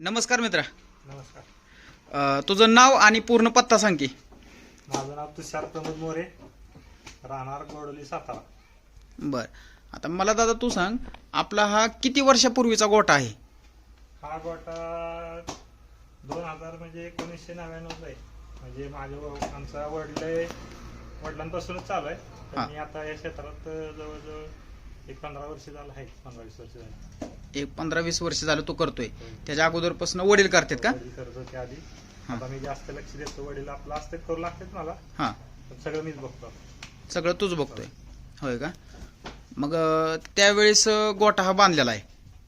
नमस्कार मित्रा. नमस्कार. अ, तुझं नाव आणि पूर्ण पत्ता सांग की. माझं नाव तुषार प्रमोद मोरे राहणार गोडोली सातारा. बर. आता मला दादा तू सांग आपला हा किती वर्षापूर्वीचा गोटा आहे? हा गोटा दोन हजार म्हणजे एकोणीसशे नव्याण्णवचा आहे. म्हणजे माझे व- आमचा वडले वडिलांपासूनच चालू आहे. मी आता या क्षेत्रात जवळजवळ एक पंधरा वर्ष झालं आहे पंधरा वीस वर्ष झाली. एक पंधरा वीस वर्ष झालं तू करतोय. त्याच्या अगोदरपासून वडील करतात का? वडील करत होते आधी. हा. आता मी जास्त लक्ष देतो वडील आपलं असते करू लागतात मला. हा. पण सगळं मीच बघतो. सगळं तूच बघतोय. होय का? मग अ, त्यावेळेस अ, गोटा हा बांधलेला आहे.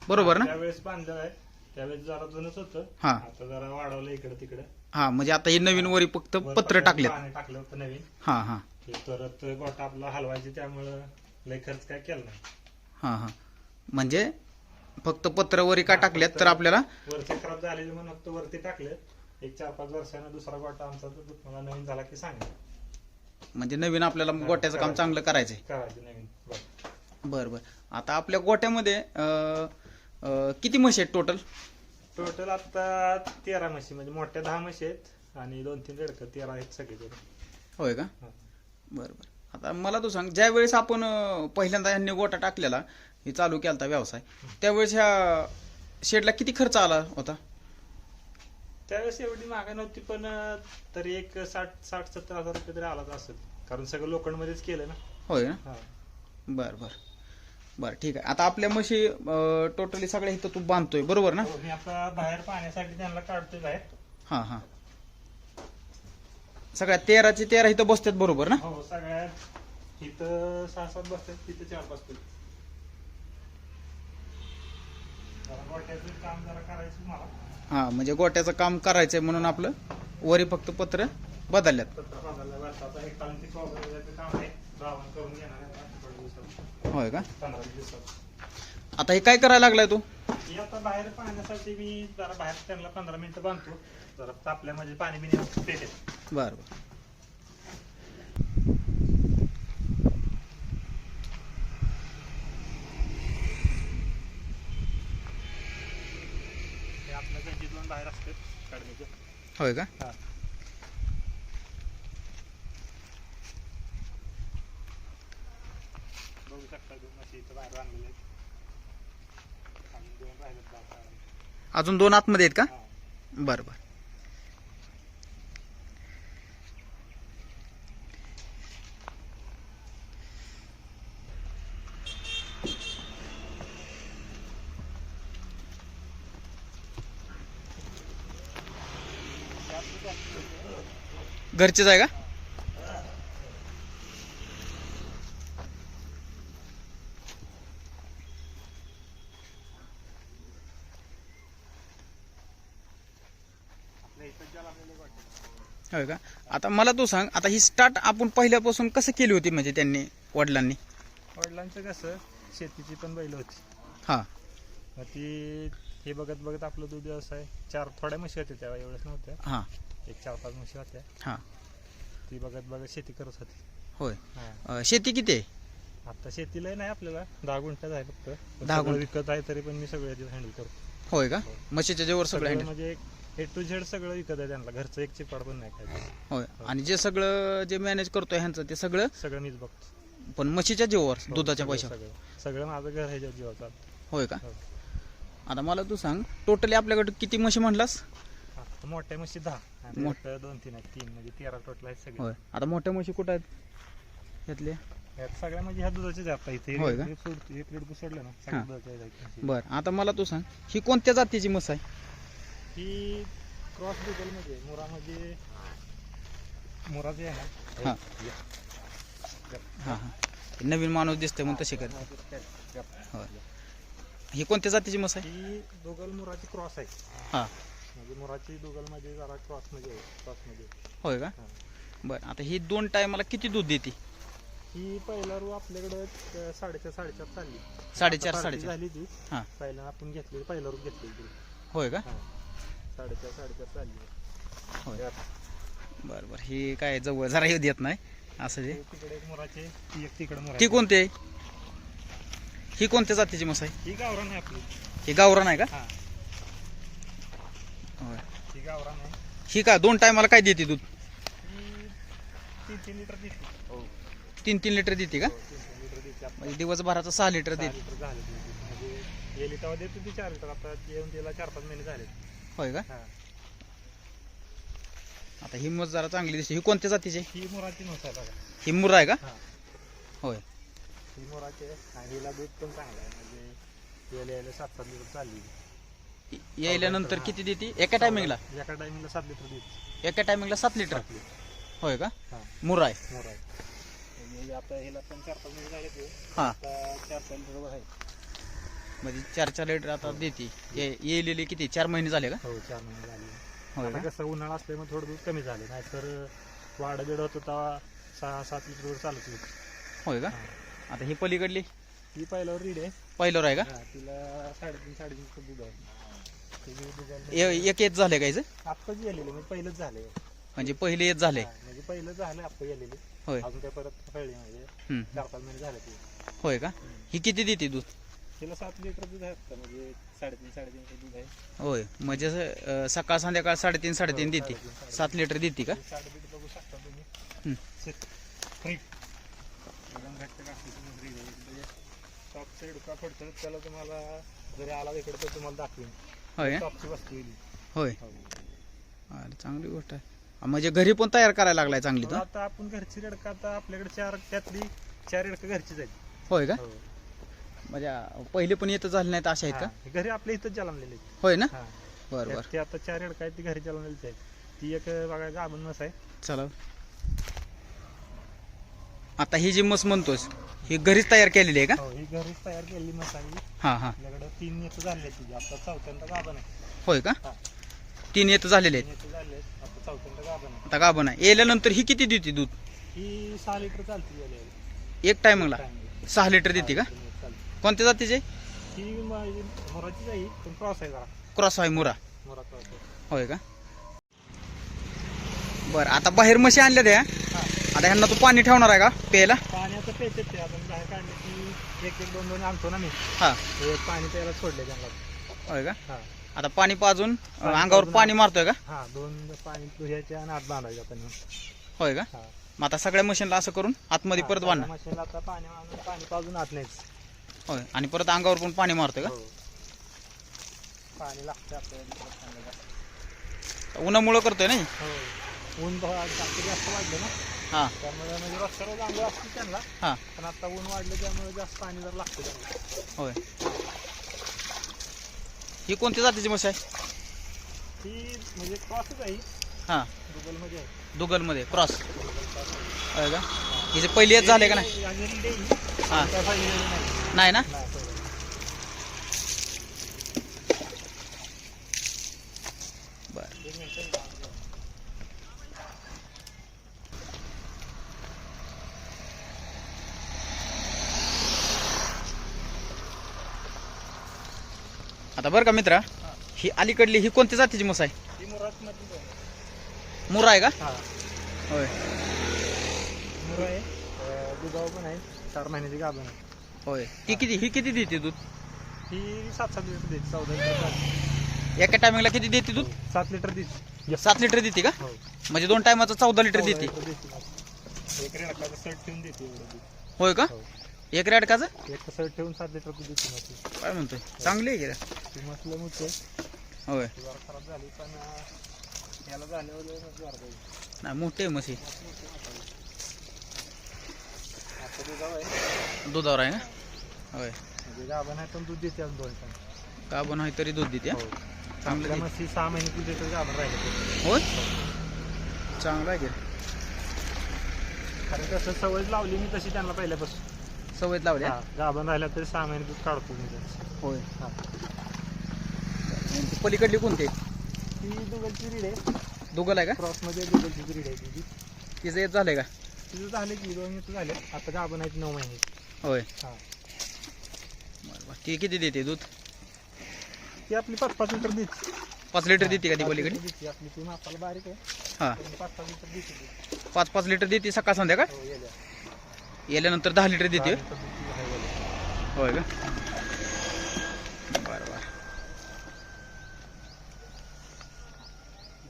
बरोबर ना? त्यावेळेस बांधलेलं आहे. त्यावेळेस जरा जुनच होतं. हा. आता जरा वाढवलं इकडे तिकडे. हा म्हणजे आता हे नवीन वरी फक्त पत्र टाकलेत. पाणी टाकलं होतं नवीन. हा हा. ते परत गोटा आपला हलवायचे त्यामुळं लय खर्च काय केला नाही. हा हा. म्हणजे? फक्त पत्र वरी का टाकल्यात तर आपल्याला? वरचे खराब झालेले म्हणून फक्त वरती टाकले एक चार पाच वर्षानं दुसरा गोटा आमचा तो तुम्हाला नवीन झाला की सांगा म्हणजे नवीन आपल्याला गोट्याचं काम चांगलं करायचंय. करायचे नवीन बरं. बर बर. आता आपल्या गोट्यामध्ये अ, अ, किती म्हशी आहेत टोटल टोटल आता तेरा म्हशी म्हणजे मोठ्या दहा म्हशी आहेत आणि दोन तीन रेडकं तेरा आहेत सगळे होय का? बर बर. आता मला तू सांग ज्या वेळेस आपण अ, पहिल्यांदा यांनी गोटा टाकलेला हे चालू केलता व्यवसाय. त्यावेळेस ह्या शेडला किती खर्च आला होता? त्यावेळेस एवढी महागाई नव्हती पण तरी एक साठ साठ सत्तर हजार रुपये तरी आलाच असेल. कारण सगळं लोखंडमध्येच केलं ना. होय ना? हा. बर बर. बर ठीक आहे. आता आपल्या म्हशी टोटली सगळ्या इथं तू बांधतोय बरोबर ना? हो, मी आता बाहेर पाहण्यासाठी त्यांना काढतोय बाहेर. हां हां. सगळ्या तेराचे तेरा इथं बसतात बरोबर ना? हो सगळ्यात इथं सहा सात बसतात तिथं चार बसतात जरा गोट्याचं काम जरा करायचं मला. हां म्हणजे गोट्याचं काम करायचंय म्हणून आपलं वरी फक्त पत्र बदलल्यात. पत्र बांधायला वर्षाचा एक तांत्रिक वगैरे काम आहे. रावण करून घेणार आहे आता थोड्या दिवसात. होय का? पंधरा वीस दिवसात. आता हे काय करायला लागलाय तू? मी आता बाहेर पाहण्यासाठी मी जरा बाहेर त्यांना पंधरा मिनिटं बांधतो. जरा तापल्यामध्ये पाणी बिणी पेटे बर बर हे बाहेर असते काढणीचे होय का? हा. बघू शकता दोन म्हशी इथं बाहेर आणलेले आहेत. आणि दोन राहिलेत बाहेर. अजून दोन आतमध्ये आहेत का? हा. बर बर. घरचेच आहे का. होय का? आता मला तू सांग आता ही स्टार्ट आपण पहिल्यापासून कसं केली होती म्हणजे त्यांनी वडिलांनी? वडिलांचं कसं शेतीची पण बैल होती. हा. मग ती हे बघत बघत आपलं दूध व्यवसाय चार थोड्या म्हशी होत्या तेव्हा एवढ्याच नव्हत्या. हा. एक चार पाच म्हशी होत्या. हा. ती बघत बघत शेती करत होती. होय. हा. अं, शेती किती आहे? आता शेतीला नाही आपल्याला. दहा गुंठाच आहे फक्त. पण दहा सगळं गुंठ. विकत आहे तरी पण मी सगळे हँडल करतो. होय का? म्हशीच्या जेवर सगळं सगळं handle? म्हणजे ए टू झेड सगळं विकत आहे त्यांना. घरचं एक चिपाड पण नाही काय होय. आणि जे सगळं जे मॅनेज करतोय ह्यांचं ते सगळं सगळं मीच बघतो. पण म्हशीच्या जीवावर हो, दुधाच्या सगळं- पैशावर. सगळं. सगळं माझं घर ह्याच्यात जीवा चालतं होय का? हो. आता मला तू सांग टोटली आपल्याकडे किती म्हशी म्हणलास मोठ्या म्हशी दहा. आणि मोठ- मोठ्या दोन तीन आहेत. तीन म्हणजे तेरा टोटल आहेत सगळे. होय. आता मोठ्या म्हशी कुठं आहेत? यातल्या यात सगळ्या म्हणजे ह्या दुधाचेच आहे आता. इथे होय का? एक सोड- एक रेड सोडलं ना हा. सगळ्या दुधाच्या आहेत म्हशी. बर. आता मला तू सांग ही कोणत्या जातीची म्हस आहे? ही क्रॉस डिझेल मध्ये मुरा म्हणजे मुरा जे आहे हा. ना? हे. हा हा हे. नवीन माणूस दिसतोय म्हणून तशी कर. होय. ही कोणत्या जातीची म्हस आहे? ही दोगल मुराची क्रॉस आहे. हा. म्हणजे मुराची दोगलमध्ये जरा क्रॉसमध्ये क्रॉसमध्ये होय का. बर आता ही दोन टायमाला किती दूध देते? ही पहिला रू आपल्याकडे साडेचार साडेचार चालली. साडेचार आता साडेचार. झाली ती. हा. पहिला आपण घेतली पहिला रू घेतली ती. होय का? हा. साडेचार साडेचार चालली. होय. यात. बर बर. ही काय जवळ जरा येऊ देत नाही असं जे. ते तिकडे एक मुराचे ती एक तिकडे ती मुराची कोणती आहे? ही कोणत्या जातीची म्हस आहे? ही गावरान आहे आपली. ही गावरान आहे का? हा. गावरान आहे. ही का दोन टायमाला काय देते दूध? तीन तीन लिटर देते. हो तीन तीन लिटर देते का? तीन तीन लिटर देते. आता म्हणजे दिवसभराचं सहा लिटर सहा देते. लिटर झाले ते. म्हणजे गेली तेव्हा देते ती चार लिटर आता येऊन चार पाच महिने झाले होय का? हा. आता ही मस जरा चांगली दिसते. ही कोणत्या जातीची? आहे? ही मोराची आहे बघा. ही मुर्रा आहे का? हा. होय. ही मोराची आहे आणि हिला दूध पण चांगलं आहे. म्हणजे यायला यायला सात सात लिटर चालली. यायल्यानंतर किती देते? एका टायमिंगला एका टायमिंगला सात लिटर देते. एका टायमिंगला सात लिटर? सात लिटर. होय का? हा. मुर्रा आहे मोर आहे म्हणजे आता हिला पण चार पाच झाले ते हा. आता चार पाच लिटर आहे. म्हणजे चार चार लिटर आता देते. ये- येलेले किती? चार महिने झाले का? हो चार महिने झाले. होय आता का? कसं उन्हाळा असल्यामुळे थोडं दूध कमी झाले. नाहीतर वाढ बिड होत होता सहा सात लिटरवर चालत होती. होय का? आता ही पलीकडली? ती पहिल्यावर रीड आहे. पहिलं आहे का? हा, तिला साडेतीन साडेतीन दूध आहे. ए- एक येत झाले कायचं आत्ताच गेलेले म्हणजे पहिलंच झाले म्हणजे पहिले येत झाले म्हणजे पहिलं झालं आत्ता गेलेले. होय. अजून काय परत कळले म्हणजे हम्म. चार पाच महिने झाले ते. होय का? ही किती देते दूध? तिला सात लिटर दूध आहे आत्ता म्हणजे साडेतीन साडेतीनशे दूध आहे. होय. म्हणजे असं, अं, सकाळ संध्याकाळ साडेतीन साडेतीन देते. सात लिटर देते का? साडेतीन बघू शकता तुम्ही. हम्म. फ्री म्हणजे टॉपचं इडका पडतं त्याला तुम्हाला जरी आला इकडे तर तुम्हाला दाखवेन. होय? टॉपची वस्तू होय. हो. अरे चांगली गोष्ट आहे. म्हणजे घरी पण तयार करायला लागलाय चांगली तर? आता आपण घरची रेडका आता आपल्याकडे चार त्यातली चार रेडका घरचीच आहेत. होय का? हो. म्हणजे पहिले पण येत झाले नाहीत अशा आहेत का? हा, घरी आपल्या इथंच जलमलेले आहेत. होय ना? हा. बरं बरं. त्यात- ते आता चार रेडका आहेत ती घरी जलमलेलीच आहेत. ती एक बघा गाभण मस आहे. चला. आता ही जी मस म्हणतोस ही घरीच तयार केलेली आहे का? हो ही घरीच तयार केलेली मस आहे हा. हा आपल्याकडे तीन येतं झाले आता चौथ्यांदा होय का? हा. तीन येत झालेले तीन आहेत येतं झाले आहेत. आता चौथ्यांदा गाभण आहे. आता गाभण आहे. येल्यानंतर ही किती देते दूध? ही सहा लिटर चालते एक टायमिंगला? सहा लिटर देते का? कोणत्या जातीचे ही माझी मोराचीच आहे पण क्रॉस आहे जरा. क्रॉस आहे मुरा. मोरा क्रॉस आहे. होय का? बरं आता बाहेर म्हशी आणल्या त्या. हा. आता ह्यांना तू पाणी ठेवणार आहे का? प्यायला? पाण्याचं पेचत ते आपण बाहेर काढले की एक एक दोन दोन आणतो ना मी. हा. हे पाणी प्यायला सोडले त्यांना. होय का? हा. आता पाणी पाजून अं, अंगावर पाणी मारतोय का? हा दोन पाणी दुह्याचे आणि आत बांधायचे आपण. होय का? हा. मग आता सगळ्या मशीनला असं करून आतमध्ये परत बांधणार मशीनला आता पाणी आणून पाणी पाजून आत नाहीच होय. आणि परत अंगावर पण पाणी मारतोय का? हो. पाणी लागतं आपल्याला. उन्हामुळं करतोय नाही? हो. ऊन भा- जास्त जास्त वाढलं ना. हा. त्यामुळे म्हणजे रोजच्या रोज आंघोळ असते त्यांना. हा. पण आता ऊन वाढलं त्यामुळे जास्त पाणी जर लागतं त्यांना. होय. ही कोणत्या जातीची म्हशी आहे? ती म्हणजे क्रॉसच आहे. हा. गुगलमध्ये आहे. दुगलमध्ये क्रॉस. होय का? हिचे पहिली येत झाले का नाही? ही. हा नाही. नाही ना. बरं. एक मिनिट. आता बरं का मित्रा? ही अलीकडली ही कोणत्या जातीची म्हस आहे? ही आहे. मुरा आहे का? हा. होय. मुरा आहे अं, दुधावर पण आहे चार महिन्याची गाभण आहे. होय. ती किती ही किती देते दूध? ही सात सात लिटर देते चौदा लिटर. एका टायमिंगला किती देते दूध? सात लिटर देते. सात लिटर देते का? हो. म्हणजे दोन टायमाचं चौदा लिटर चौदा देते. लिटर देते. एक रेडकाचं सर्ट ठेवून देते एवढं दूध. होय का? हो. एक रेडकाचं एक सर्ट ठेवून सात लिटर दूध देते मग काय म्हणतोय? चांगली आहे की? ती म्हटलं मग ते होय. जरा खराब झाली पण अं, याला झाल्यावर जाईल. नाही मोठी आहे म्हशी आता दुधावर आहे. दुधावर आहे ना? होय. म्हणजे गाभण आहे पण दूध देते अजून दोन टाइम. का बनवाय तरी दूध देते हा? चांगलं आपल्या देते. म्हशी सहा महिने दूध देतो गाभण राहिले होय? चांगलं आहे की. कारण कसं सवय लावली मी तशी त्यांना पहिल्यापासून. सवयीत लावल्या हा, गाभण राहिल्या तरी सहा महिने दूध काढतो मी त्यांचं होय. हा. ती पलीकडली कोणती? ती दुगलची रीड आहे. दुगल आहे का? क्रॉसमध्ये दुगलची रीड आहे तिची. तिचं येत झालंय का? तिचं झाले की दोन येतं झाले. आता गाभण आहेत नऊ महिने. होय. हा. बरं बरं. ती किती देते दूध? ती आपली पाच पाच लिटर देते. पाच लिटर देते का ती पलीकडली? लिटर देते. आपली ती मापाला बारीक आहे. हा. पण पाच पाच लिटर देते ती. पाच पाच लिटर देते सकाळ संध्याकाळ? हो. गेल्यानंतर दहा लिटर देते. होय का बरं बरं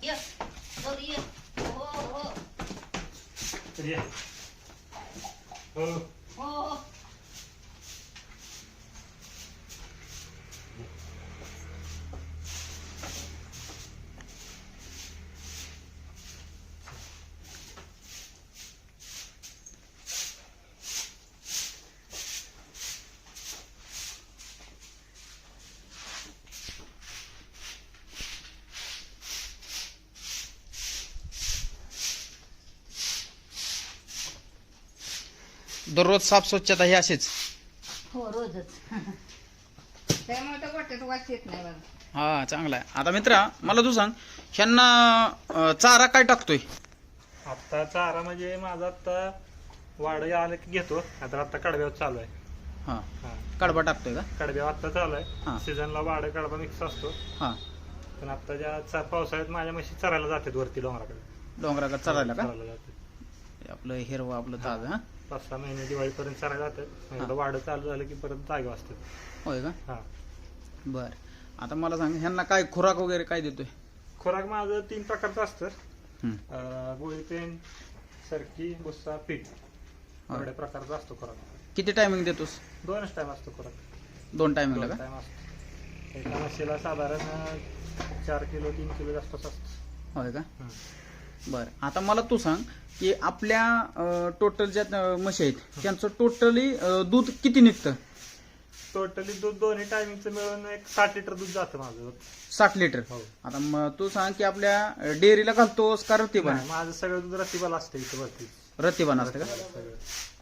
ये गौरी ये हो हो ये. हो हो हो दररोज साफ स्वच्छता ही असेच हो रोजच. त्यामुळे तर गोट्यात वाच येत नाही बघा. हा चांगला आहे. आता मित्रा मला तू सांग ह्यांना अं, चारा काय टाकतोय? आता चारा म्हणजे माझा आता वाढ आलं की घेतो. आता आता कडब्यावर चालू आहे. हा. हा. कडबा टाकतोय का? कडब्यावर आता चालू हा. आहे सीझनला वाढ कडबा मिक्स असतो. हा. पण आता ज्या चा- पावसाळ्यात माझ्या म्हशी चरायला जातात वरती डोंगराकडे. डोंगराकडे चरायला का? चरायला जातात. आपलं हिरवं आपलं ताज हा? पाच सहा महिने दिवाळीपर्यंत चरायला जातात एकदा वाढ चालू झालं की परत जागे असतात होय का? हा. बर. आता मला सांग ह्यांना काय खुराक वगैरे काय देतोय? खुराक माझं तीन प्रकारचं असतं. हम्म. अं, गोळी पेन सरकी भुस्सा पीठ. एवढ्या प्रकारचा असतो खुराक. किती टायमिंग देतोस? दोनच टाइम असतो खुराक. दोन टायमिंगला दोन का? टाइम असतो. एका म्हशीला साधारण अं, चार किलो तीन किलो जास्त असतो. होय का? हम्म. बर. आता मला तू सांग की आपल्या टोटल ज्या म्हशी आहेत त्यांचं टोटली दूध किती निघतं? टोटली दूध दोन्ही टायमिंगचं मिळून एक साठ लिटर दूध जातं माझं. साठ लिटर. हो. आता मग तू सांग की आपल्या डेअरीला घालतोस का रतीबान नाही, माझं सगळं दूध रतिबाला असतं इथं वरती. रतीबान असतं का? सगळं.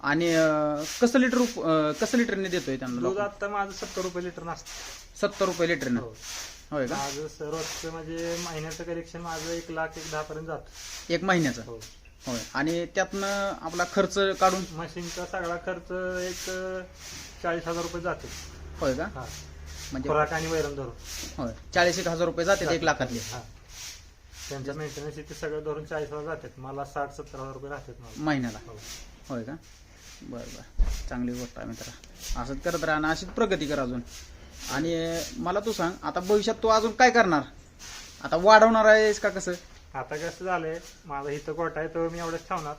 आणि अं, कसं लिटर उप- अं, कसं लिटरने देतोय त्यांना दूध लोकं? आता माझं सत्तर रुपये लिटर नसतं. सत्तर रुपये लिटरनं. हो. होय का? माझं स- रोजचं म्हणजे महिन्याचं कलेक्शन माझं एक लाख एक दहा पर्यंत जातं. एक महिन्याचं? हो. होय. आणि त्यातनं आपला खर्च काढून? मशीनचा सगळा खर्च एक चाळीस हजार रुपये जातो. होय का? हा. म्हणजे खुराक आणि वैरण धरून. होय. चाळीस एक हजार रुपये जाते एक लाखातले. हा. त्यांच्या मेंटेनन्स ते सगळं धरून चाळीस हजार जातात. मला साठ सत्तर हजार रुपये राहतात मला महिन्याला? हो. होय का? बरं बरं. चांगली गोष्ट आहे मित्रा. असंच करत राहा आणि अशीच प्रगती कर अजून. आणि मला तू सांग आता भविष्यात तू अजून काय करणार? आता वाढवणार आहेस का कसं? आता कसं झालंय माझा इथं गोटा आहे तो मी एवढंच ठेवणार.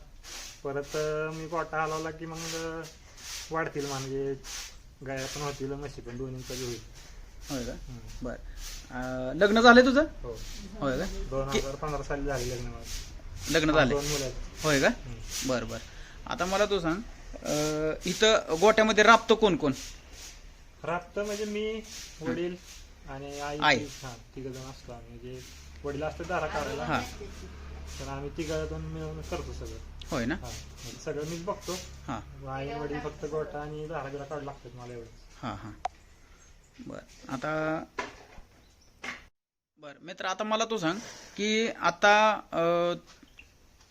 परत मी गोटा हलवला की मग वाढतील म्हणजे गाया पण होतील म्हशी पण दोन्हींचा होईल. होय का. बरं. लग्न झालंय तुझं? हो. होय का? दोन हजार पंधरा साली झाले लग्न. लग्न आहेत. होय का. बरं बरं. आता मला तू सांग इथं गोट्यामध्ये राबतो कोण कोण राबतं म्हणजे मी वडील आणि आई आई. हा तिघ जण असतो आम्ही. म्हणजे वडील असते दारा काढायला. हा पण आम्ही तिघ जण मिळून करतो सगळं. होय ना? हा. म्हणजे सगळं मीच बघतो. हां. आई वडील फक्त गोटा आणि दारा बिरा काढू लागतात मला एवढं हां हां. बर. आता बर. मित्र आता मला तू सांग की आता अं,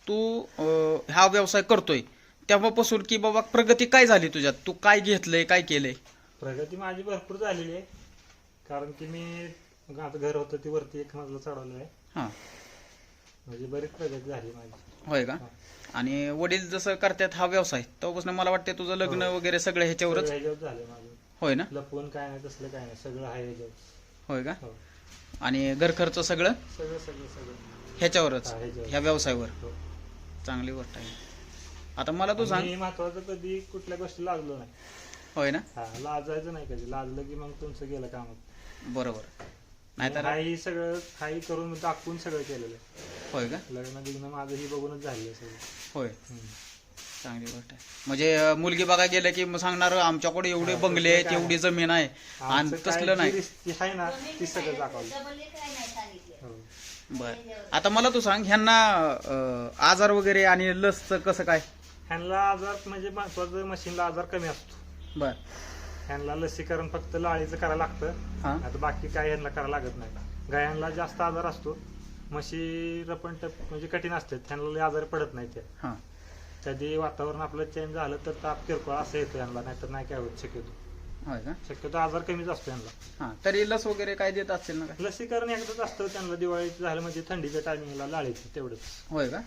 तू अं, हा व्यवसाय करतोय. तेव्हापासून की बाबा प्रगती काय झाली तुझ्यात? तू काय घेतलंय काय केलंय? प्रगती माझी भरपूर झालेली आहे. कारण की मी आता घर होतं ती वरती एक मजला चढवलं आहे. हां. म्हणजे बरीच प्रगती झाली माझी. होय का? आणि वडील जसं करतात हा व्यवसाय तेव्हापासून मला वाटतं तुझं लग्न हो. वगैरे सगळं ह्याच्यावरच? सगळं ह्याच्यावर झालंय माझं. होय ना? लपवून काय नाही तसलं काय नाही सगळं आहे ह्याच्यावर. होय का? हो. आणि घर खर्च सगळं? सगळं सगळं सगळं. ह्याच्यावरच हा, ह्याच्यावर. ह्या व्यवसायावर? हो. चांगली गोष्ट आहे. आता मला तू सांग. आणि महत्वाचं कधी कुठल्या गोष्टी लागलो नाही. होय ना? हा लाजायचं नाही कधी. लाजलं की मग तुमचं गेलं कामात. बरोबर. नाहीतर हाही सगळं हाही करून दाखवून सगळं केलेलं आहे. होय का? लग्न बिग्न माझं ही बघूनच झालेलं आहे सगळं. होय. हम्म. चांगली गोष्ट आहे. म्हणजे अं, मुलगी बघा गेलं की मग सांगणार आमच्याकडे एवढे बंगले आहेत एवढी जमीन आहे. आणि आमचं काय तसलं जी नाही. आहे ना ती सगळं दाखवलं. डबल एक काय नाही सांगितलं हो. बर. आता मला तू सांग ह्यांना अं, आजार वगैरे आणि लसचं कसं काय? ह्यांना आजार म्हणजे महत्वाचं मशीनला आजार कमी असतो. बर. ह्यांना लसीकरण फक्त लाळीचं करायला लागतं. हा. आता बाकी काय ह्यांना करायला लागत नाही. गायांना जास्त आजार असतो. म्हशी रपणटप म्हणजे कठीण असतात. ह्यांना लय आजार पडत नाही हा. कधी वातावरण आपलं चेंज झालं तर ताप किरकोळ असं येतो यांना नाहीतर नाही काय होत शक्यतो. होय का? शक्यतो आजार कमीच असतो यांना हा तरी लस वगैरे काय देत असेल ना काय? लसीकरण एकदाच असतं त्यांना दिवाळीत झालं म्हणजे थंडीच्या टायमिंगला लाळीचं तेवढंच. होय का.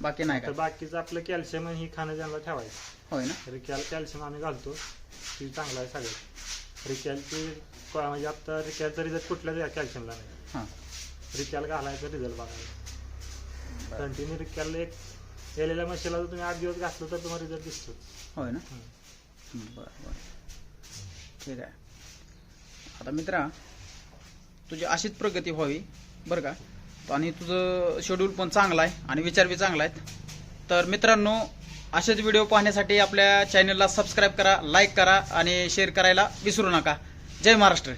बाकी नाही तर काय बाकीचं आपलं कॅल्शियम ही खाणं त्यांना ठेवायचं. होय ना? रिकॅल कॅल्शियम आम्ही घालतो ती चांगलं आहे सगळं. रिकॅलची म्हणजे आता रिकॅलचा रिझल्ट कुठल्याच कॅल्शियमला नाही. हा. रिकॅल घालायचा रिझल्ट बघायचा. कंटिन्यू केलं एक गेलेल्या म्हशीला जर तुम्ही आठ दिवस घातलं तर तुम्हाला रिझल्ट दिसतो होय ना? बर बर. ठीक आहे. आता मित्रा तुझी अशीच प्रगती व्हावी बरं का? आणि तुझं शेड्यूल पण चांगला आहे आणि विचार बी चांगला आहेत. तर मित्रांनो असेच व्हिडिओ पाहण्यासाठी आपल्या चॅनलला सबस्क्राईब करा लाईक करा आणि शेअर करायला विसरू नका. जय महाराष्ट्र.